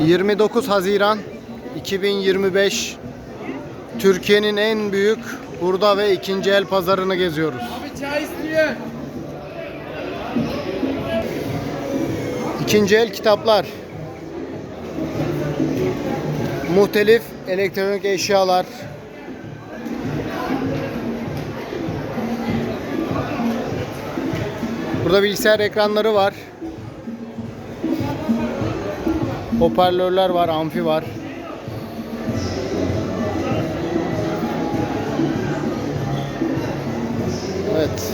29 Haziran 2025 Türkiye'nin en büyük hurda ve ikinci el pazarını geziyoruz. İkinci el kitaplar. Muhtelif elektronik eşyalar. Burada bilgisayar ekranları var. Hoparlörler var, amfi var. Evet.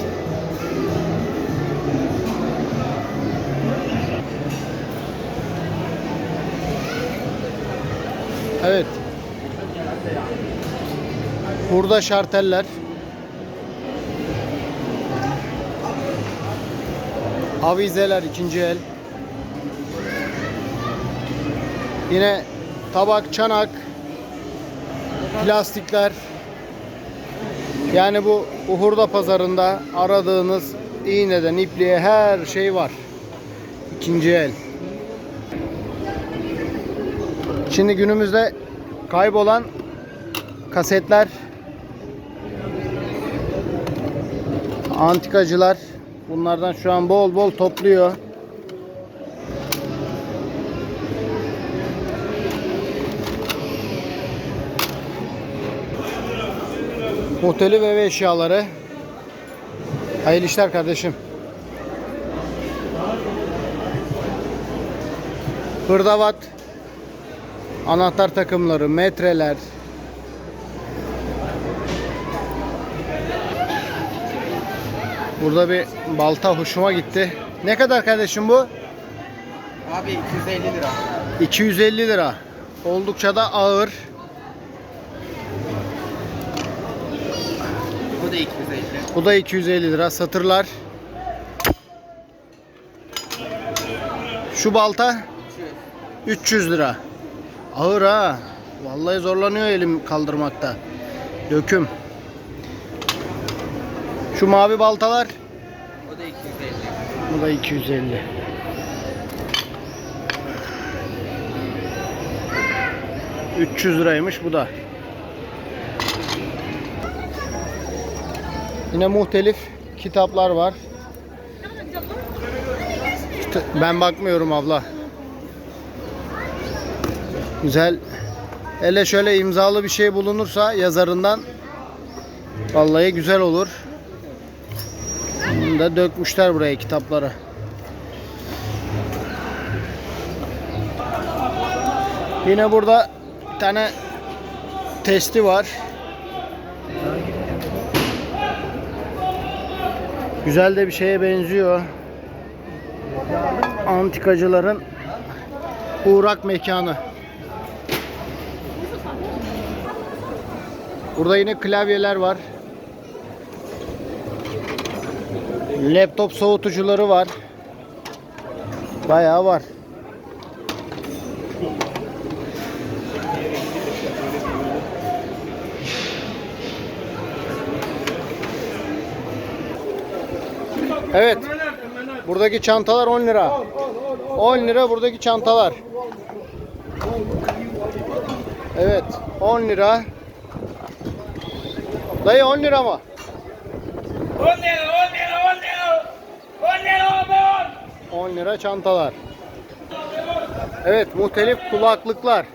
Evet. Burada şarteller. Avizeler ikinci el. Yine tabak, çanak, plastikler. Yani bu Uhurda pazarında aradığınız iğneden ipliğe her şey var. İkinci el. Şimdi günümüzde kaybolan kasetler, antikacılar bunlardan şu an bol bol topluyor. Moteli ve ev eşyaları. Hayırlı işler kardeşim. Hırdavat, anahtar takımları, metreler. Burada bir balta hoşuma gitti. Ne kadar kardeşim bu? Abi 250 lira. 250 lira. Oldukça da ağır. Bu da 250. Bu da 250 lira. Satırlar. Şu balta 300 lira. Ağır ha. Vallahi zorlanıyor elim kaldırmakta. Döküm. Şu mavi baltalar. O da 250. Bu da 250. ...300 liraymış bu da. Yine muhtelif kitaplar var. Ben bakmıyorum abla. Güzel. Hele şöyle imzalı bir şey bulunursa yazarından vallahi güzel olur. Bunu da dökmüşler buraya kitapları. Yine burada bir tane testi var. Güzel de bir şeye benziyor. Antikacıların uğrak mekanı. Burada yine klavyeler var. Laptop soğutucuları var. Bayağı var. Evet. Buradaki çantalar 10 lira. 10 lira buradaki çantalar. Evet. 10 lira. Dayı 10 lira mı? 10 lira 10 lira 10 lira. 10 lira 10. 10 lira çantalar. Evet, muhtelif kulaklıklar.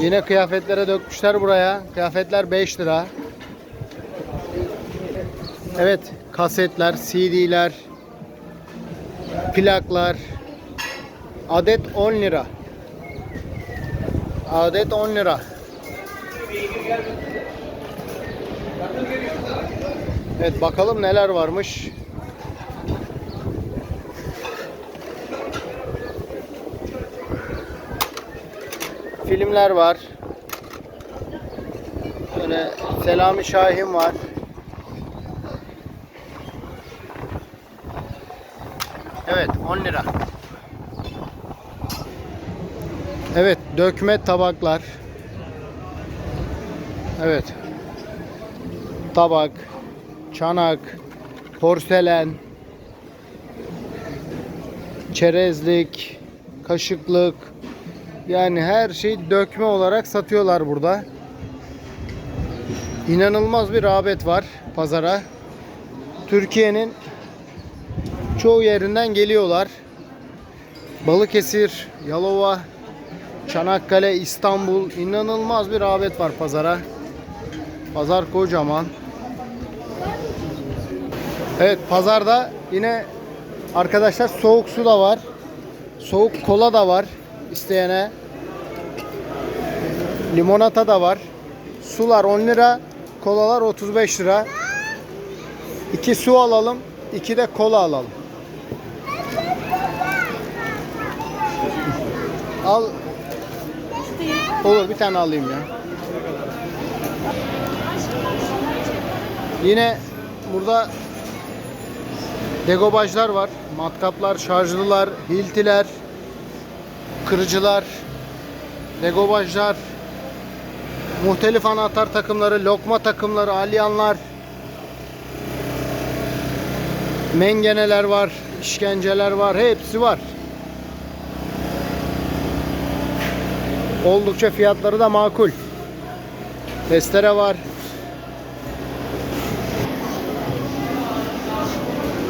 Yine kıyafetlere dökmüşler buraya. Kıyafetler 5 lira. Evet, kasetler, CD'ler, plaklar. Adet 10 lira. Adet 10 lira. Evet bakalım neler varmış. Filmler var. Böyle Selami Şahin var. Evet 10 lira. Evet dökme tabaklar. Evet. Tabak, çanak, porselen, çerezlik, kaşıklık yani her şey dökme olarak satıyorlar burada. İnanılmaz bir rağbet var pazara. Türkiye'nin çoğu yerinden geliyorlar. Balıkesir, Yalova, Çanakkale, İstanbul inanılmaz bir rağbet var pazara. Pazar kocaman. Evet pazarda yine arkadaşlar soğuk su da var. Soğuk kola da var isteyene. Limonata da var. Sular 10 lira, kolalar 35 lira. 2 su alalım, 2 de kola alalım. Al. Olur bir tane alayım ya. Yine burada degobajlar var. Matkaplar, şarjlılar, hiltiler, kırıcılar, degobajlar, muhtelif anahtar takımları, lokma takımları, alyanlar, mengeneler var, işkenceler var, hepsi var. Oldukça fiyatları da makul. Testere var.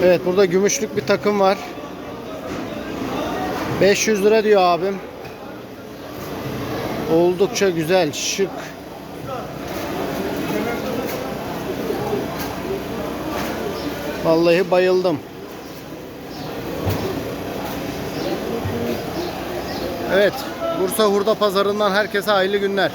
Evet burada gümüşlük bir takım var. 500 lira diyor abim. Oldukça güzel, şık. Vallahi bayıldım. Evet, Bursa Hurda Pazarı'ndan herkese hayırlı günler.